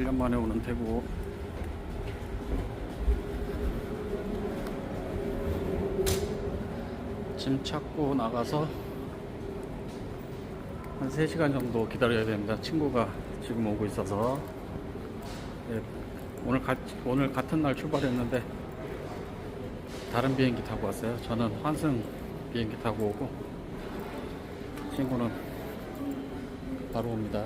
1년 만에 오는 태국. 짐 찾고 나가서 한 3시간 정도 기다려야 됩니다. 친구가 지금 오고 있어서. 네, 오늘, 가, 오늘 같은 날 출발했는데 다른 비행기 타고 왔어요. 저는 환승 비행기 타고 오고 친구는 바로 옵니다.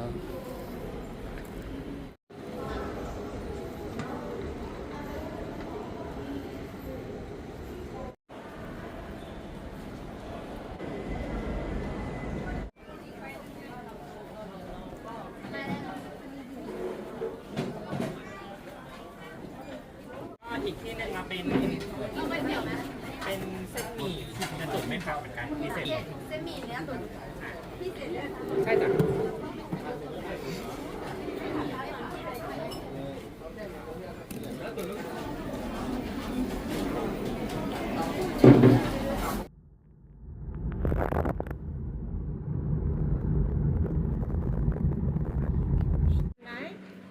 อีกที่หนึ่งมาเป็นเป็นเส้นหมี่กระตุกไม่ขาวเหมือนกันมีเส้นเส้นหมี่เนื้อตุ๋นพิเศษเลยค่ะใช่จ้ะ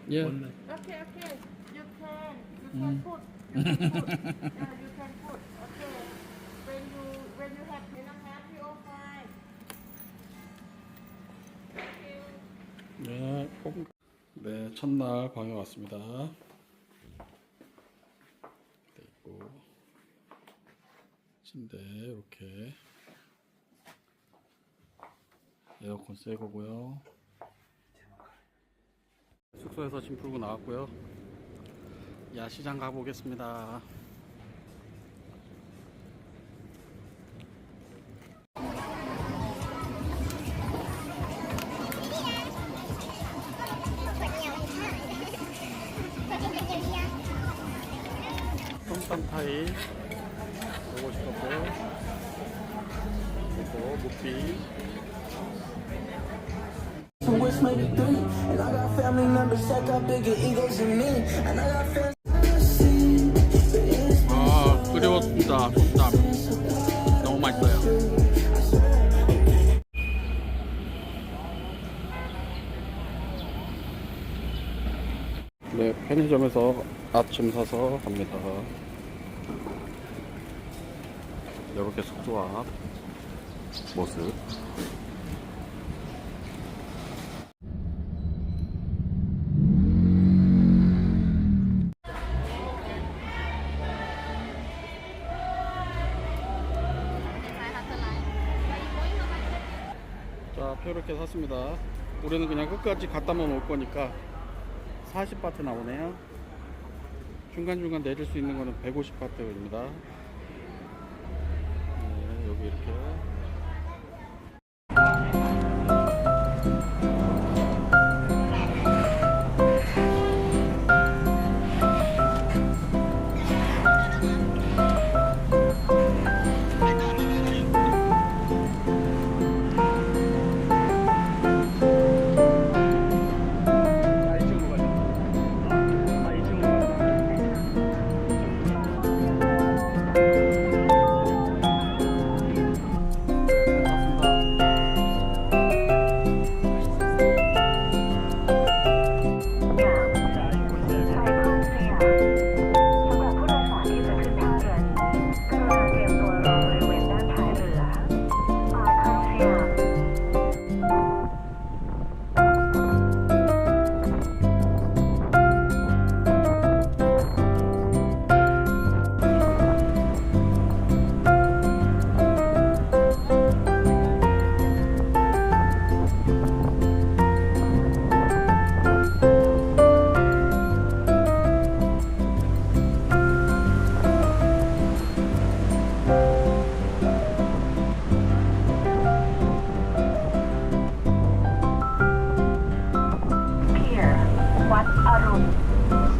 예. Okay, okay. You can. You can put. 네, 꼭- 네, 첫날 방에 왔습니다. 돼 있고 침대 이렇게 에어컨 새 거고요. 숙소에서 짐 풀고 나왔고요. 야시장 가보겠습니다. 솜땀타이 보고 싶었고 그리고 Some wish maybe three. And I got family members that got bigger egos than me. And I got friends. 솜땀 너무 맛있어요 네 편의점에서 아침 사서 갑니다. 이렇게 숙소 앞 모습 이렇게 샀습니다. 우리는 그냥 끝까지 갖다만 올 거니까 40바트 나오네요. 중간중간 내릴 수 있는 거는 150바트입니다. 네, 여기 이렇게.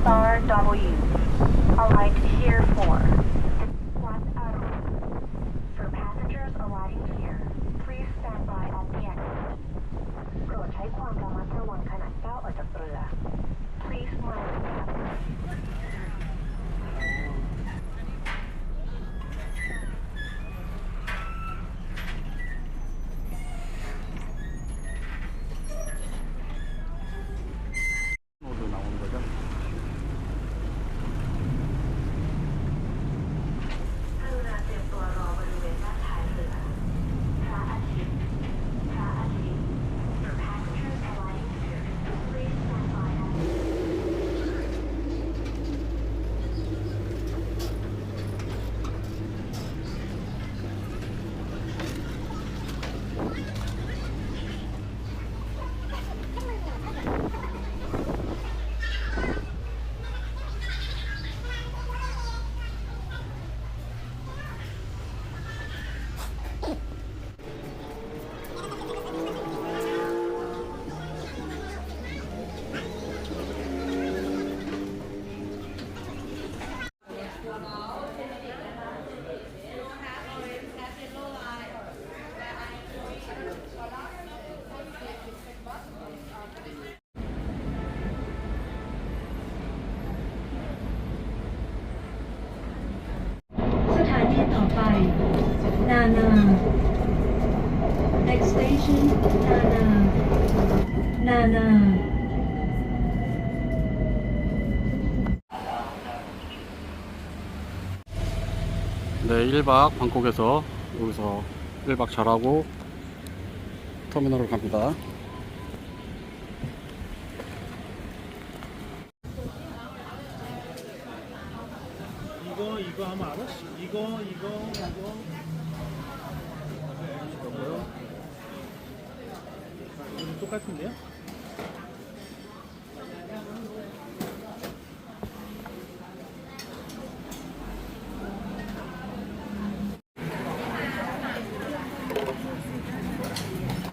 Star W. Alight here for. 나나 Next station 나나 나나 네 1박 방콕에서 여기서 1박 잘하고 터미널로 갑니다 이거 이거 하면 알아? 이거 이거 이거 똑같은데요?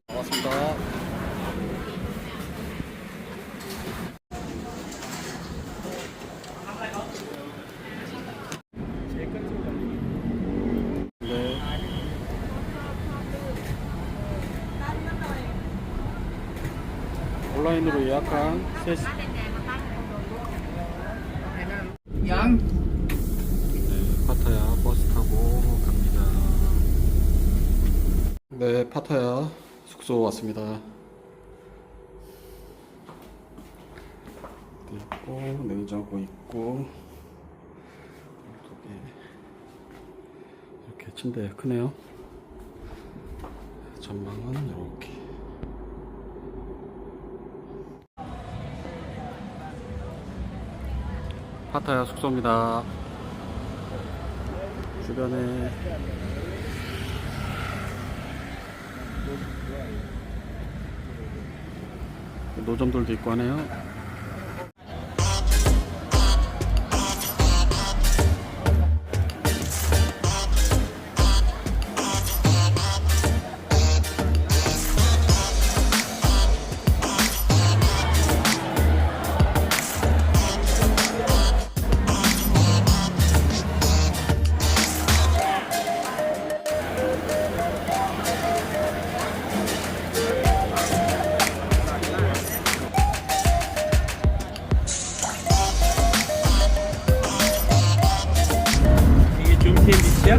고맙습니다. 제일 끝으로 가는 네. 온라인으로 예약한 셋 양 네, 파타야 버스 타고 갑니다. 네, 파타야 숙소 왔습니다. 있고 냉장고 있고 이렇게 이렇게 침대 크네요. 전망은 이렇게. 파타야 숙소입니다. 주변에 노점들도 있고 하네요. endişe